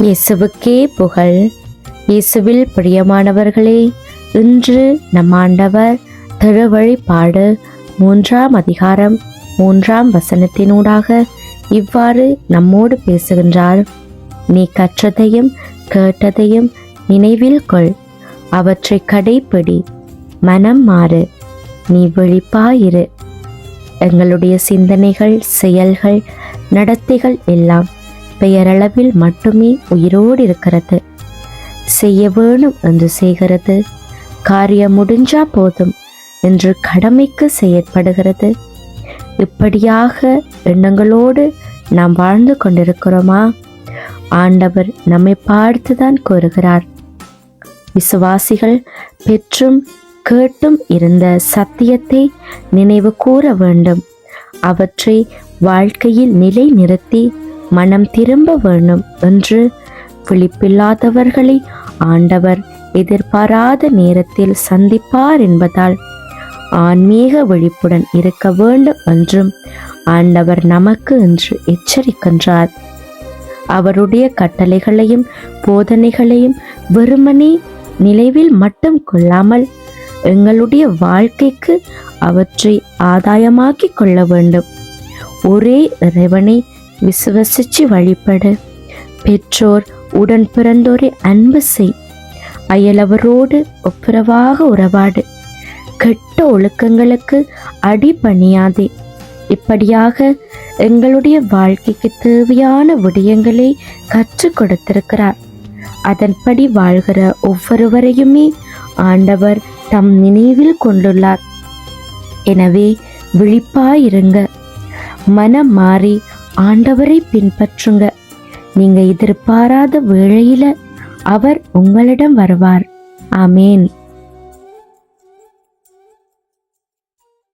இயேசுவுக்கே புகழ். இயேசுவில் பிரியமானவர்களே இன்று நம் ஆண்டவர் திருவழிபாடு மூன்றாம் அதிகாரம் மூன்றாம் வசனத்தினூடாக இவ்வாறு நம்மோடு பேசுகின்றார். நீ கற்றதையும் கேட்டதையும் நினைவில் கொள். அவற்றை கடைப்பிடி. மனம் மாறு. நீ விழிப்பாயிரு. எங்களுடைய சிந்தனைகள் செயல்கள் நடத்தைகள் எல்லாம் பெயரளவில் மட்டுமே உயிரோடு இருக்கிறது. செய்ய வேணும் என்று செய்கிறது. காரியம் முடிஞ்சா போதும் என்று கடமைக்கு செயற்படுகிறது. இப்படியாக எண்ணங்களோடு நாம் வாழ்ந்து கொண்டிருக்கிறோமா? ஆண்டவர் நம்மை பார்த்துதான் கூறுகிறார். விசுவாசிகள் பெற்றும் கேட்டும் இருந்த சத்தியத்தை நினைவு கூற வேண்டும். அவற்றை வாழ்க்கையில் நிலை நிறுத்தி மனம் திரும்ப வேணும் என்று விழிப்பில்லாதவர்களை ஆண்டவர் எதிர்பாராத நேரத்தில் சந்திப்பார் என்பதால் ஆன்மீக விழிப்புடன் இருக்க வேண்டும் என்றும் ஆண்டவர் நமக்கு என்று எச்சரிக்கின்றார். அவருடைய கட்டளைகளையும் போதனைகளையும் வெறுமனே நிலைவில் மட்டும் கொள்ளாமல் எங்களுடைய வாழ்க்கைக்கு அவற்றை ஆதாயமாக்கிக் கொள்ள வேண்டும். ஒரே இறைவனை விசுவசிச்சு வழிபடு. பெற்றோர் உடன் பிறந்தோரை அன்பு செய். அயலவரோடு ஒப்புரவாக உறவாடு. கெட்ட ஒழுக்கங்களுக்கு அடிபணியாதே இப்படியாக எங்களுடைய வாழ்க்கைக்கு தேவையான விடயங்களை கற்றுக் கொடுத்திருக்கிறார். அதன்படி வாழ்கிற ஒவ்வொருவரையுமே ஆண்டவர் தம் நினைவில் கொண்டுள்ளார். எனவே விழிப்பாயிருங்க. மனம் மாறி ஆண்டவரை பின்பற்றுங்க. நீங்க எதிர்பாராத வேளையில அவர் உங்களிடம் வருவார். ஆமேன்.